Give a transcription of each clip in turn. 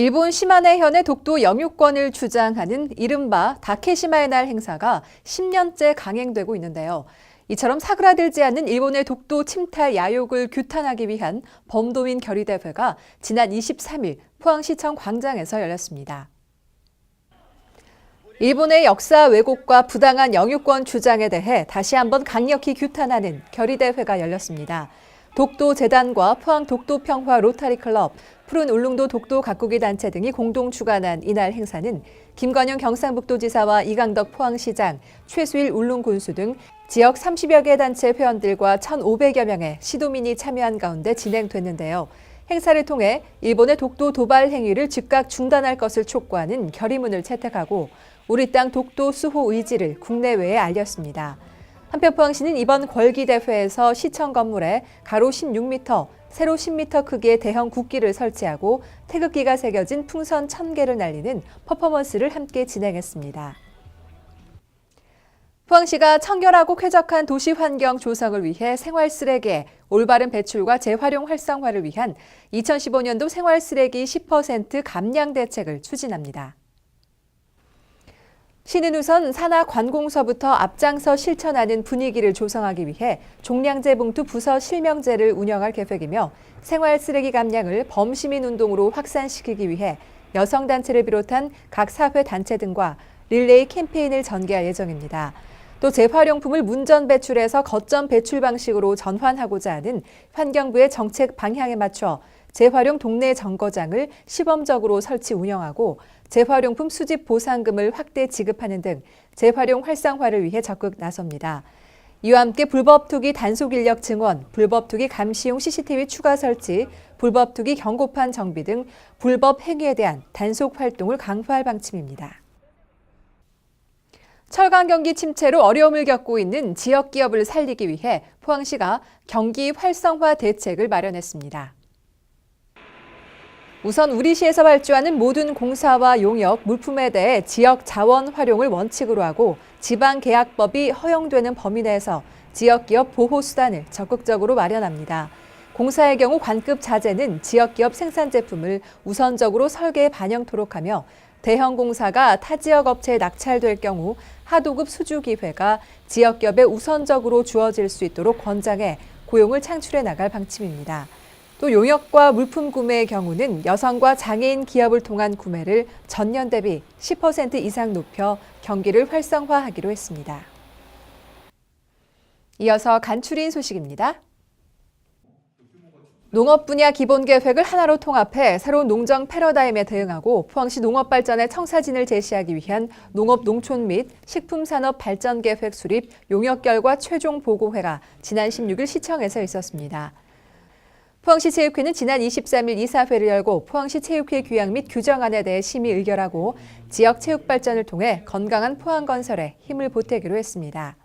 일본 시마네현의 독도 영유권을 주장하는 이른바 다케시마의 날 행사가 10년째 강행되고 있는데요. 이처럼 사그라들지 않는 일본의 독도 침탈 야욕을 규탄하기 위한 범도민 결의대회가 지난 23일 포항시청 광장에서 열렸습니다. 일본의 역사 왜곡과 부당한 영유권 주장에 대해 다시 한번 강력히 규탄하는 결의대회가 열렸습니다. 독도 재단과 포항 독도 평화 로타리 클럽, 푸른 울릉도 독도 가꾸기 단체 등이 공동 주관한 이날 행사는 김관영 경상북도지사와 이강덕 포항시장, 최수일 울릉 군수 등 지역 30여 개 단체 회원들과 1,500여 명의 시도민이 참여한 가운데 진행됐는데요. 행사를 통해 일본의 독도 도발 행위를 즉각 중단할 것을 촉구하는 결의문을 채택하고 우리 땅 독도 수호 의지를 국내외에 알렸습니다. 한편 포항시는 이번 걸기대회에서 시청 건물에 가로 16m, 세로 10m 크기의 대형 국기를 설치하고 태극기가 새겨진 풍선 1000개를 날리는 퍼포먼스를 함께 진행했습니다. 포항시가 청결하고 쾌적한 도시 환경 조성을 위해 생활 쓰레기의 올바른 배출과 재활용 활성화를 위한 2015년도 생활 쓰레기 10% 감량 대책을 추진합니다. 시는 우선 산하 관공서부터 앞장서 실천하는 분위기를 조성하기 위해 종량제 봉투 부서 실명제를 운영할 계획이며 생활 쓰레기 감량을 범시민 운동으로 확산시키기 위해 여성단체를 비롯한 각 사회 단체 등과 릴레이 캠페인을 전개할 예정입니다. 또 재활용품을 문전 배출해서 거점 배출 방식으로 전환하고자 하는 환경부의 정책 방향에 맞춰 재활용 동네 정거장을 시범적으로 설치 운영하고 재활용품 수집 보상금을 확대 지급하는 등 재활용 활성화를 위해 적극 나섭니다. 이와 함께 불법 투기 단속 인력 증원, 불법 투기 감시용 CCTV 추가 설치, 불법 투기 경고판 정비 등 불법 행위에 대한 단속 활동을 강화할 방침입니다. 철강 경기 침체로 어려움을 겪고 있는 지역 기업을 살리기 위해 포항시가 경기 활성화 대책을 마련했습니다. 우선 우리 시에서 발주하는 모든 공사와 용역, 물품에 대해 지역 자원 활용을 원칙으로 하고 지방 계약법이 허용되는 범위 내에서 지역 기업 보호 수단을 적극적으로 마련합니다. 공사의 경우 관급 자재는 지역 기업 생산 제품을 우선적으로 설계에 반영토록 하며 대형 공사가 타 지역 업체에 낙찰될 경우 하도급 수주 기회가 지역 기업에 우선적으로 주어질 수 있도록 권장해 고용을 창출해 나갈 방침입니다. 또 용역과 물품 구매의 경우는 여성과 장애인 기업을 통한 구매를 전년 대비 10% 이상 높여 경기를 활성화하기로 했습니다. 이어서 간추린 소식입니다. 농업 분야 기본 계획을 하나로 통합해 새로운 농정 패러다임에 대응하고 포항시 농업 발전의 청사진을 제시하기 위한 농업 농촌 및 식품 산업 발전 계획 수립 용역 결과 최종 보고회가 지난 16일 시청에서 있었습니다. 포항시 체육회는 지난 23일 이사회를 열고 포항시 체육회 규약 및 규정안에 대해 심의 의결하고 지역 체육 발전을 통해 건강한 포항 건설에 힘을 보태기로 했습니다.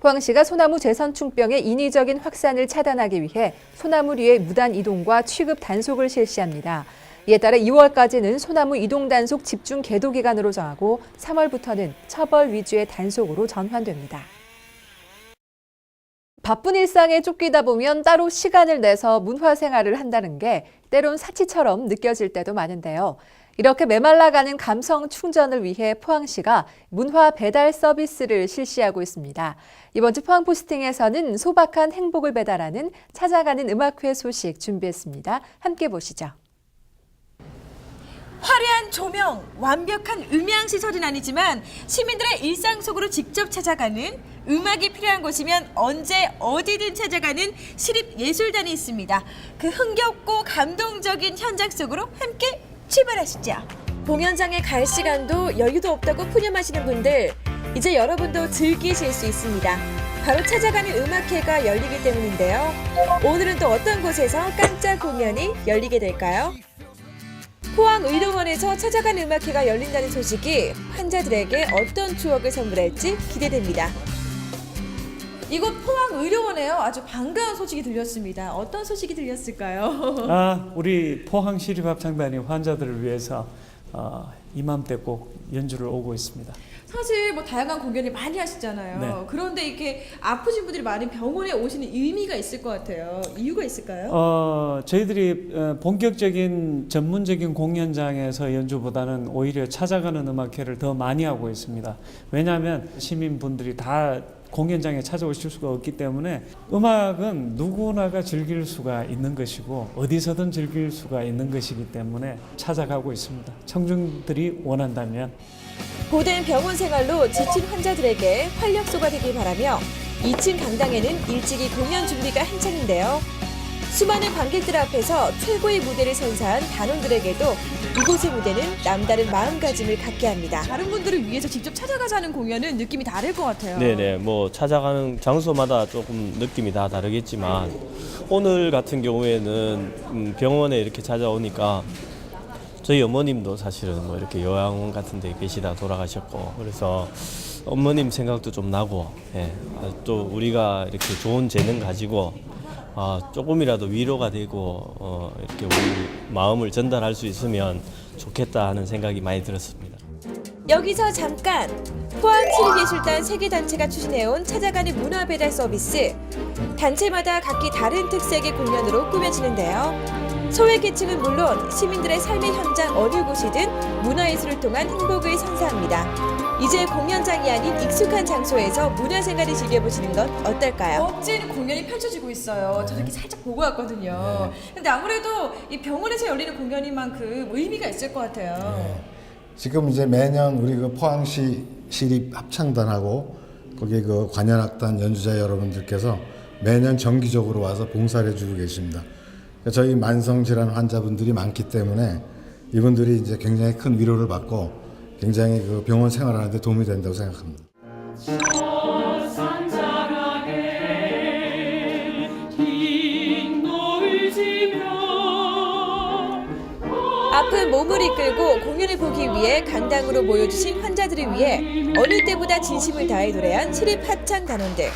포항시가 소나무 재선충병의 인위적인 확산을 차단하기 위해 소나무류의 무단 이동과 취급 단속을 실시합니다. 이에 따라 2월까지는 소나무 이동 단속 집중 계도 기간으로 정하고 3월부터는 처벌 위주의 단속으로 전환됩니다. 바쁜 일상에 쫓기다 보면 따로 시간을 내서 문화 생활을 한다는 게 때론 사치처럼 느껴질 때도 많은데요. 이렇게 메말라가는 감성 충전을 위해 포항시가 문화 배달 서비스를 실시하고 있습니다. 이번 주 포항 포스팅에서는 소박한 행복을 배달하는 찾아가는 음악회 소식 준비했습니다. 함께 보시죠. 화려한 조명, 완벽한 음향 시설은 아니지만 시민들의 일상 속으로 직접 찾아가는 음악이 필요한 곳이면 언제 어디든 찾아가는 시립 예술단이 있습니다. 그 흥겹고 감동적인 현장 속으로 함께 출발하시죠. 공연장에 갈 시간도 여유도 없다고 푸념하시는 분들 이제 여러분도 즐기실 수 있습니다. 바로 찾아가는 음악회가 열리기 때문인데요. 오늘은 또 어떤 곳에서 깜짝 공연이 열리게 될까요? 포항 의료원에서 찾아간 음악회가 열린다는 소식이 환자들에게 어떤 추억을 선물할지 기대됩니다. 이곳 포항 의료원에요. 아주 반가운 소식이 들렸습니다. 어떤 소식이 들렸을까요? 아, 우리 포항 시립합창단이 환자들을 위해서 어, 이맘때 꼭 연주를 오고 있습니다. 사실 뭐 다양한 공연을 많이 하시잖아요. 네. 그런데 이렇게 아프신 분들이 많이 병원에 오시는 의미가 있을 것 같아요. 이유가 있을까요? 어, 저희들이 어, 본격적인 전문적인 공연장에서 연주보다는 오히려 찾아가는 음악회를 더 많이 하고 있습니다. 왜냐하면 시민분들이 다 공연장에 찾아오실 수가 없기 때문에 음악은 누구나가 즐길 수가 있는 것이고 어디서든 즐길 수가 있는 것이기 때문에 찾아가고 있습니다. 청중들이 원한다면 고된 병원 생활로 지친 환자들에게 활력소가 되길 바라며 2층 강당에는 일찍이 공연 준비가 한창인데요. 수많은 관객들 앞에서 최고의 무대를 선사한 단원들에게도 이곳의 무대는 남다른 마음가짐을 갖게 합니다. 다른 분들을 위해서 직접 찾아가자는 공연은 느낌이 다를 것 같아요. 네네 뭐 찾아가는 장소마다 조금 느낌이 다 다르겠지만 오늘 같은 경우에는 음, 병원에 이렇게 찾아오니까 저희 어머님도 사실은 뭐 이렇게 요양원 같은 데 계시다 돌아가셨고 그래서 어머님 생각도 좀 나고 예, 아, 또 우리가 이렇게 좋은 재능 가지고 아, 조금이라도 위로가 되고 어, 이렇게 우리 마음을 전달할 수 있으면 좋겠다 하는 생각이 많이 들었습니다. 여기서 잠깐 포항치료예술단 세계단체가 추진해온 찾아가는 문화배달 서비스. 단체마다 각기 다른 특색의 공연으로 꾸며지는데요. 소외계층은 물론 시민들의 삶의 현장 어느 곳이든 문화예술을 통한 행복을 선사합니다 이제 공연장이 아닌 익숙한 장소에서 문화생활을 즐겨보시는 건 어떨까요? 멋진 공연이 펼쳐지고 있어요. 저도 이렇게 살짝 보고 왔거든요. 근데 아무래도 이 병원에서 열리는 공연인 만큼 의미가 있을 것 같아요. 지금 이제 매년 우리 그 포항시 시립 합창단하고 거기 그 관현악단 연주자 여러분들께서 매년 정기적으로 와서 봉사를 해주고 계십니다. 그러니까 저희 만성 질환 환자분들이 많기 때문에 이분들이 이제 굉장히 큰 위로를 받고 굉장히 그 병원 생활하는데 도움이 된다고 생각합니다. 아픈 몸을 이끌고 공연을 보기 위해 강당으로 모여주신 환자들을 위해 어느 때보다 진심을 다해 노래한 시립 합창 단원들.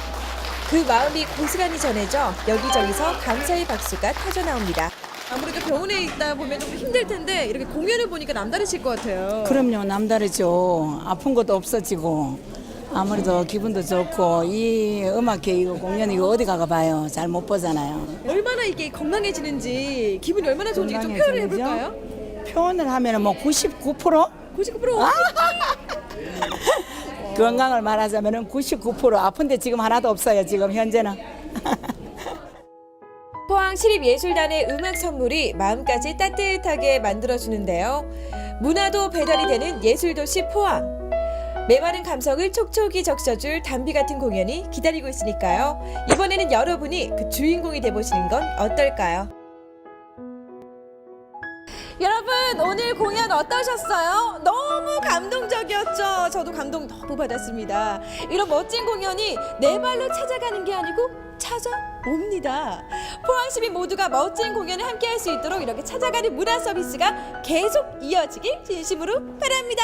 그 마음이 고스란히 전해져 여기저기서 감사의 박수가 터져 나옵니다. 아무래도 병원에 있다 보면 좀 힘들 텐데 이렇게 공연을 보니까 남다르실 것 같아요. 그럼요 남다르죠 아픈 것도 없어지고 아무래도 기분도 좋고 이 음악회 이거 공연 이거 어디 가가 봐요 잘 못 보잖아요 얼마나 이게 건강해지는지 기분이 얼마나 좋은지 좀 표현을 건강해지는지요? 해볼까요? 표현을 하면은 뭐 99%? 99% 건강을 말하자면은 99% 아픈데 지금 하나도 없어요 지금 현재는 포항 시립예술단의 음악 선물이 마음까지 따뜻하게 만들어주는데요. 문화도 배달이 되는 예술도시 포항. 메마른 감성을 촉촉이 적셔줄 담비 같은 공연이 기다리고 있으니까요. 이번에는 여러분이 그 주인공이 돼보시는 건 어떨까요? 여러분 오늘 공연 어떠셨어요? 너무 감동적이었죠. 저도 감동 너무 받았습니다. 이런 멋진 공연이 내 발로 찾아가는 게 아니고 찾아옵니다. 포항 시민 모두가 멋진 공연을 함께 할 수 있도록 이렇게 찾아가는 문화 서비스가 계속 이어지길 진심으로 바랍니다.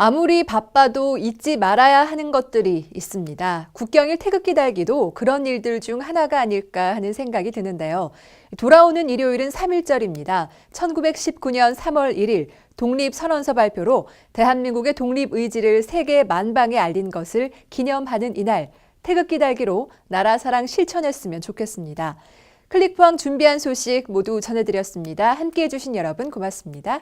아무리 바빠도 잊지 말아야 하는 것들이 있습니다. 국경일 태극기 달기도 그런 일들 중 하나가 아닐까 하는 생각이 드는데요. 돌아오는 일요일은 3.1절입니다. 1919년 3월 1일 독립선언서 발표로 대한민국의 독립 의지를 세계 만방에 알린 것을 기념하는 이날 태극기 달기로 나라 사랑 실천했으면 좋겠습니다. 클릭포항 준비한 소식 모두 전해드렸습니다. 함께해 주신 여러분 고맙습니다.